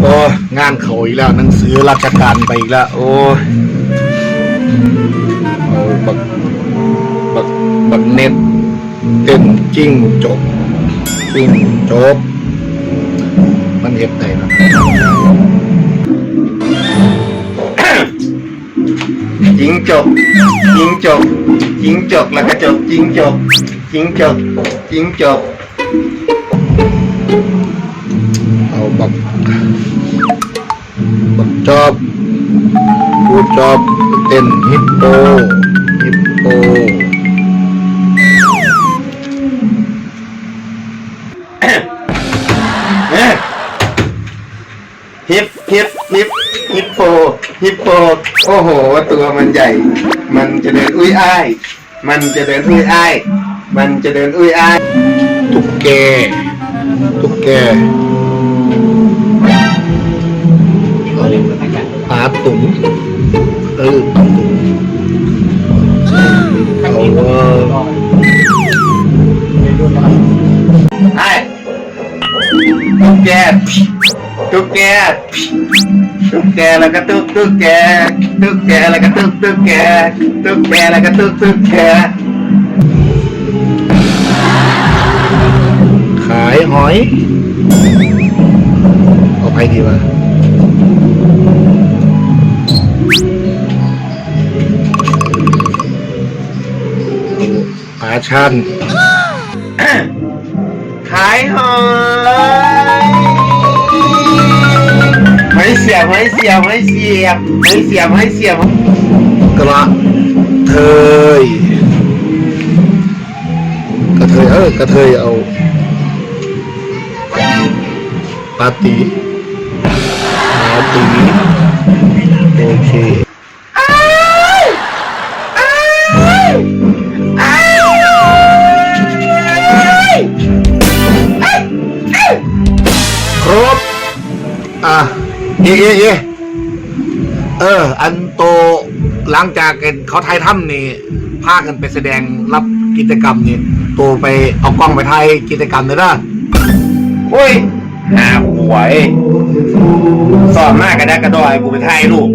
โอ้ยงานเขาอีกแล้วหนังสือราชการไปอีกแล้ว โอ้ยเอาบักบักบักเน็ตเต้นจิ้งจบจิ้งจบ มันเห็บไหนนะจิงจกจิงจกจิงจกแล้วก็จบจิงจกจิงจกจิงจก เอาบักบักจอบกูจอบเต้นฮิปโปฮิปโปเอ๊ะฮิปฮิปฮิปฮิปโปฮิปโปโอ้โห ตัวมันใหญ่ มันจะเดินอุ้ยอ้าย มันจะเดินอุ้ยอ้าย มันจะเดินอุ้ยอ้าย ตุ๊กแก ตุ๊กแก ปลาตุ๋มเออปลาตุ๋มเอาเออไอ้ตุ๊กแกตุ๊กแกตุ๊กแกแล้วก็ตุ๊กตุ๊กแกตุ๊กแกแล้วก็ตุ๊กตุ๊กแกตุ๊กแกแล้วก็ตุ๊กตุ๊กแกขายหอยเอาไปดีวะ ปลาชันขายหอยหอยเสียบหอยเสียบหอยเสียบหอยเสียบหอยเสียบกระเทยกระเทยเออกระเทยเอาปาตีปาตี เอเอเอเออ อันโตหลังจากเขาไทยถ้ำนี่พากันไปแสดงรับกิจกรรมนี่โตไปเอากล้องไปถ่ายกิจกรรมเลยนะโอ้ยหาหวยสอบมากกระดักระดอยกูไปถ่ายลูก